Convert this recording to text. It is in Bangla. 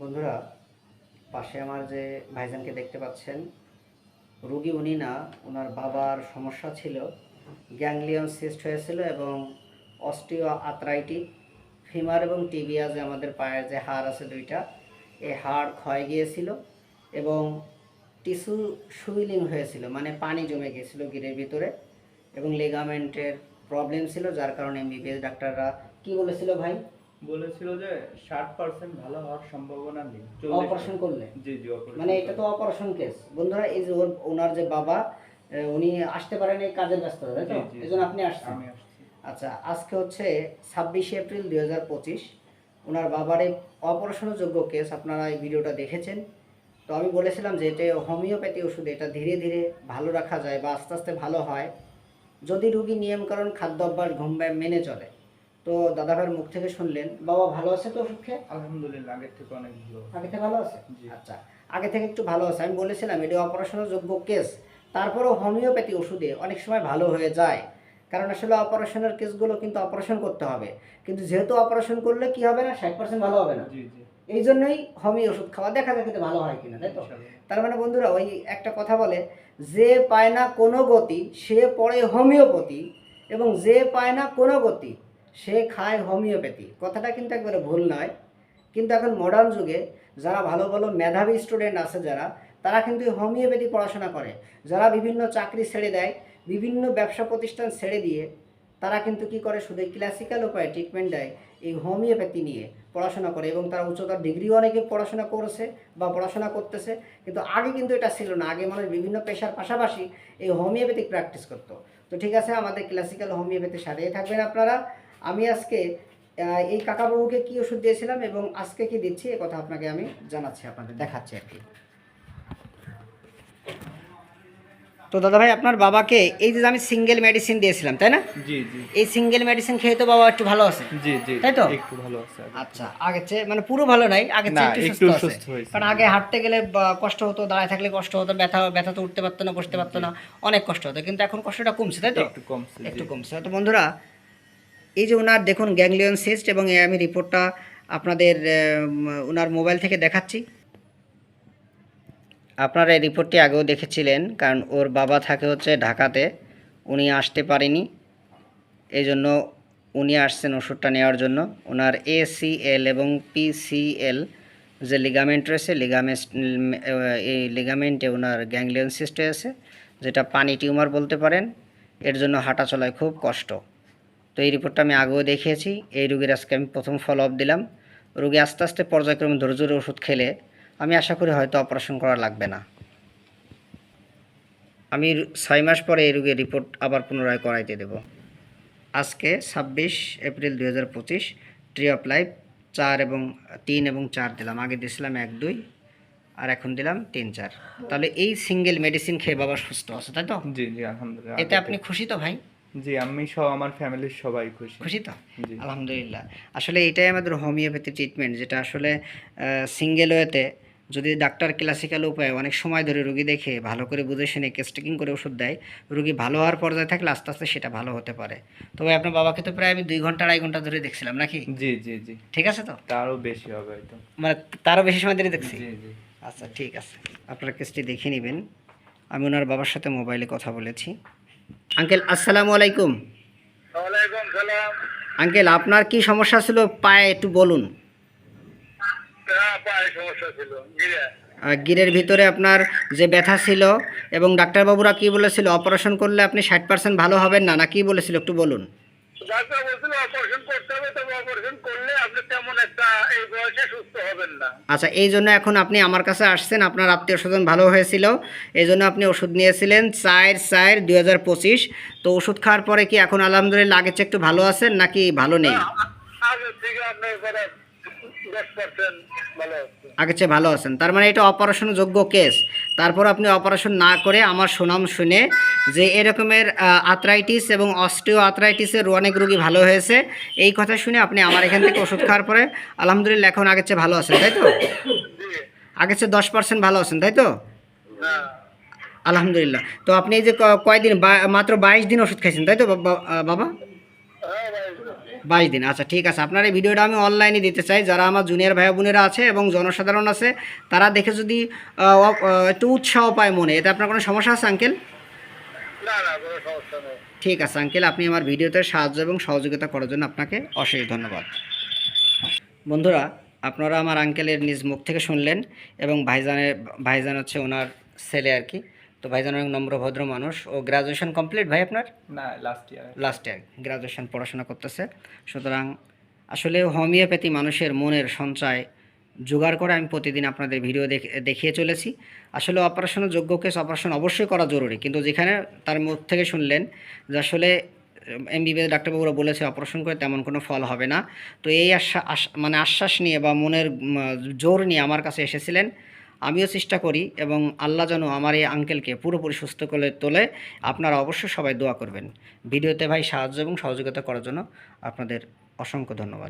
বন্ধুরা, পাশে আমার যে ভাইজানকে দেখতে পাচ্ছেন, রুগী উনি না ওনার বাবার সমস্যা ছিল, গ্যাংলিয়ন সিস্ট হয়েছিল এবং অস্টিও আথরাইটিক ফিমার এবং টিবিয়া যে আমাদের পায়ের যে হাড় আছে দুইটা এই হাড় ক্ষয় গিয়েছিল এবং টিস্যু সুইলিং হয়েছিল মানে পানি জমে গিয়েছিল গিরের ভিতরে এবং লেগামেন্টের প্রবলেম ছিল, যার কারণে এমবিবিএস ডাক্তাররা কি বলেছিল ভাই? বলেছিল যে ষাট পার্সেন্ট ভালো হওয়ার সম্ভাবনা নেই। অপারেশন করলে? জি জি operation মানে এটা তো অপারেশন কেস। বন্ধুরা এই যে ওর ওনার যে বাবা উনি আসতে পারেন এই কাজের ব্যস্ততা তাই তো? জি, জি। এই জন্য আপনি আসছেন। আমি আসছি। আচ্ছা আজকে হচ্ছে ছাব্বিশে এপ্রিল দুই হাজার পঁচিশ। ওনার বাবার এই অপারেশনের যোগ্য কেস আপনারা এই ভিডিওটা দেখেছেন। তো আমি বলেছিলাম যে এটা হোমিওপ্যাথি ওষুধ এটা ধীরে ধীরে ভালো রাখা যায় বা আস্তে আস্তে ভালো হয়। যদি রুগী নিয়মকানুন খাদ্য অভ্যাস ঘুম ব্যায়াম মেনে চলে তো দাদা দাদাভাইয়ের মুখ থেকে শুনলেন বাবা ভালো আছে তো ওষুধ খেয়ে আলহামদুলিল্লাহ আগের থেকে অনেক ভালো আগে থেকে ভালো আছে? আচ্ছা আগে থেকে একটু ভালো আছে আমি বলেছিলাম এটা অপারেশনের যোগ্য কেস তারপরেও হোমিওপ্যাথি ওষুধে অনেক সময় ভালো হয়ে যায়। কারণ আসলে অপারেশনের কেসগুলো কিন্তু অপারেশন করতে হবে। কিন্তু যেহেতু অপারেশন করলে কি হবে না ষাট পার্সেন্ট ভালো হবে না। এই জন্যই হোমিও ওষুধ খাওয়া দেখা যায় এটা ভালো হয় কিনা তাই তো? তার মানে বন্ধুরা ওই একটা কথা বলে যে পায় না কোনো গতি সে পড়ে হোমিওপ্যাথি এবং যে পায় না কোনো গতি সে খায় হোমিওপ্যাথি। কথাটা কিন্তু একবারে ভুল নয়। কিন্তু এখন মডার্ন যুগে যারা ভালো ভালো মেধাবী স্টুডেন্ট আছে যারা, তারা কিন্তু হোমিওপ্যাথি পড়াশোনা করে। যারা বিভিন্ন চাকরি ছেড়ে দেয়, বিভিন্ন ব্যবসা প্রতিষ্ঠান ছেড়ে দিয়ে, তারা কিন্তু কি করে? শুধু ক্লাসিক্যাল উপায়ে ট্রিটমেন্ট দেয় এই হোমিওপ্যাথি নিয়ে পড়াশোনা করে এবং তারা উচ্চতর ডিগ্রিও অনেকে পড়াশোনা করেছে বা পড়াশোনা করতেছে। কিন্তু আগে কিন্তু এটা ছিল না। আগে মানুষ বিভিন্ন পেশার পাশাপাশি এই হোমিওপ্যাথিক প্র্যাকটিস করতো। তো ঠিক আছে, আমাদের ক্লাসিক্যাল হোমিওপ্যাথির সাথেই থাকবেন আপনারা। আমি আজকে এই কাকাবাবুকে কি ওষুধ দিয়েছিলাম এবং আজকে কি দিচ্ছি এ কথা আপনাকে আমি জানাচ্ছি আপনাদের দেখাচ্ছি আর কি। তো দাদা ভাই আপনার বাবাকে এই যে আমি সিঙ্গেল মেডিসিন দিয়েছিলাম তাই না? জি জি। এই সিঙ্গেল মেডিসিন খেয়ে তো বাবা একটু ভালো আছে। জি জি তাই তো? একটু ভালো আছে আচ্ছা আগের চেয়ে মানে পুরো ভালো নাই আগের না, চেয়ে একটু সুস্থ হয়েছে। কারণ আগে হাঁটতে গেলে কষ্ট হতো দাঁড়ায় থাকলে কষ্ট হতো ব্যথা ব্যথা তো উঠতে পারতো না বসতে পারতো না অনেক কষ্ট হতো কিন্তু এখন কষ্টটা কমছে তাই তো? একটু কমছে একটু কমছে। তো বন্ধুরা এই যে ওনার দেখুন গ্যাংলিয়ন সিস্ট এবং আমি রিপোর্টটা আপনাদের ওনার মোবাইল থেকে দেখাচ্ছি। আপনারা এই রিপোর্টটি আগেও দেখেছিলেন, কারণ ওর বাবা থাকে হচ্ছে ঢাকাতে, উনি আসতে পারেনি। এই জন্য উনি আসছেন ওষুধটা নেওয়ার জন্য। ওনার এসিএল এবং পিসিএল যে লিগামেন্ট রয়েছে লিগামেন্ট এই লিগামেন্টে ওনার গ্যাংলিয়ন সিস্ট হয়েছে যেটা পানি টিউমার বলতে পারেন, এর জন্য হাঁটা চলায় খুব কষ্ট। তো এই রিপোর্টটা আমি আগেও দেখিয়েছি। এই রুগীর আজকে আমি প্রথম ফলো আপ দিলাম। রুগী আস্তে আস্তে পর্যায়ক্রমে ধৈর্য ধরে ওষুধ খেলে আমি আশা করি হয়তো অপারেশন করা লাগবে না। আমি ছয় মাস পরে এই রুগীর রিপোর্ট আবার পুনরায় করাইতে দেব। আজকে ছাব্বিশ এপ্রিল দুই হাজার পঁচিশ ট্রি অফ লাইফ চার এবং তিন এবং চার দিলাম। আগে দিয়েছিলাম এক দুই আর এখন দিলাম তিন চার। তাহলে এই সিঙ্গেল মেডিসিন খেয়ে বাবা সুস্থ আছে তাই তো? জি জি আলহামদুলিল্লাহ। এতে আপনি খুশি তো ভাই? জি আমি সহ আমার ফ্যামিলির সবাই খুশি। খুশি তো? আলহামদুলিল্লাহ। আসলে এটাই আমাদের হোমিওপ্যাথি ট্রিটমেন্ট যেটা আসলে সিঙ্গেল ওয়েতে যদি ডাক্তার ক্লাসিক্যাল উপায়ে অনেক সময় ধরে রুগী দেখে ভালো করে বুঝে শুনে কেস্টেকিং করে ওষুধ দেয় রুগী ভালো হওয়ার পর্যায়ে থাকলে আস্তে আস্তে সেটা ভালো হতে পারে। তবে আপনার বাবাকে তো প্রায় আমি দুই ঘণ্টা আড়াই ঘণ্টা ধরে দেখছিলাম নাকি? জি জি জি। ঠিক আছে তো? তারও বেশি হবে হয়তো। মানে তারও বেশি সময় ধরে দেখছি? জি জি। আচ্ছা ঠিক আছে। আপনারা কেসটি দেখে নেবেন। আমি ওনার বাবার সাথে মোবাইলে কথা বলেছি। আঙ্কেল আসসালামু আলাইকুম। আঙ্কেল আপনার কি সমস্যা ছিল? পায়ে একটু বলুন। গিরের ভিতরে আপনার যে ব্যথা ছিল এবং ডাক্তারবাবুরা কি বলেছিল অপারেশন করলে আপনি ষাট পার্সেন্ট ভালো হবেন না না কি বলেছিল একটু বলুন। ডাক্তার বলছিল অপারেশন করতে হবে তবে অপারেশন করলে আপনি তেমন একটা এই বয়সে সুস্থ হবেন না। আচ্ছা এই জন্য এখন আপনি আমার কাছে আসছেন আপনার আত্মীয় স্বজন ভালো হয়েছিল এই জন্য আপনি ওষুধ নিয়েছিলেন চায়ের চায়ের দুই হাজার পঁচিশ। তো ওষুধ খাওয়ার পরে কি এখন আলহামদুলিল্লাহ আগের চেয়ে একটু ভালো আছেন নাকি ভালো নেই? থেকে আপনার আগের চেয়ে ভালো আছেন। তার মানে এটা অপারেশন যোগ্য কেস তারপর আপনি অপারেশন না করে আমার সুনাম শুনে যে এরকমের আথরাইটিস এবং অস্টিও আথরাইটিসের অনেক রোগী ভালো হয়েছে, এই কথা শুনে আপনি আমার এখান থেকে ওষুধ খাওয়ার পরে আলহামদুলিল্লাহ এখন আগের চেয়ে ভালো আছেন, তাই তো? আগের চেয়ে দশ পার্সেন্ট ভালো আছেন, তাই তো? আলহামদুলিল্লাহ। তো আপনি এই যে কয়দিন মাত্র বাইশ দিন ওষুধ খাইছেন, তাই তো বাবা? বাইশ দিন। আচ্ছা ঠিক আছে। আপনার এই ভিডিওটা আমি অনলাইনে দিতে চাই। যারা আমার জুনিয়র ভাই বোনেরা আছে এবং জনসাধারণ আছে তারা দেখে যদি একটু উৎসাহ পায় মনে। এতে আপনার কোনো সমস্যা আছে আঙ্কেল ঠিক আছে আঙ্কেল আপনি আমার ভিডিওতে সাহায্য এবং সহযোগিতা করার জন্য আপনাকে অশেষ ধন্যবাদ। বন্ধুরা আপনারা আমার আঙ্কেলের নিজ মুখ থেকে শুনলেন এবং ভাইজানের ভাইজান হচ্ছে ওনার ছেলে আর কি। তো ভাইজান অনেক নম্র ভদ্র মানুষ। ও গ্রাজুয়েশন কমপ্লিট ভাই আপনার? না last year last year graduation পড়াশোনা করতেছে। সুতরাং আসলে হোমিওপ্যাথি মানুষের মনের সঞ্চয় জোগাড় করে আমি প্রতিদিন আপনাদের ভিডিও দেখিয়ে চলেছি। আসলে অপারেশনের যোগ্য কেস অপারেশন অবশ্যই করা জরুরি। কিন্তু যেখানে তার মুখ থেকে শুনলেন যে আসলে এমবিবিএস ডাক্তারবাবুরা বলেছে অপারেশন করে তেমন কোনো ফল হবে না। তো এই আশ্বাস মানে আশ্বাস নিয়ে বা মনের জোর নিয়ে আমার কাছে এসেছিলেন। আমিও চেষ্টা করি এবং আল্লাহ যেন আমার এই আঙ্কেলকে পুরোপুরি সুস্থ করে তোলে। আপনারা অবশ্যই সবাই দোয়া করবেন। ভিডিওতে ভাই সাহায্য এবং সহযোগিতা করার জন্য আপনাদের অসংখ্য ধন্যবাদ।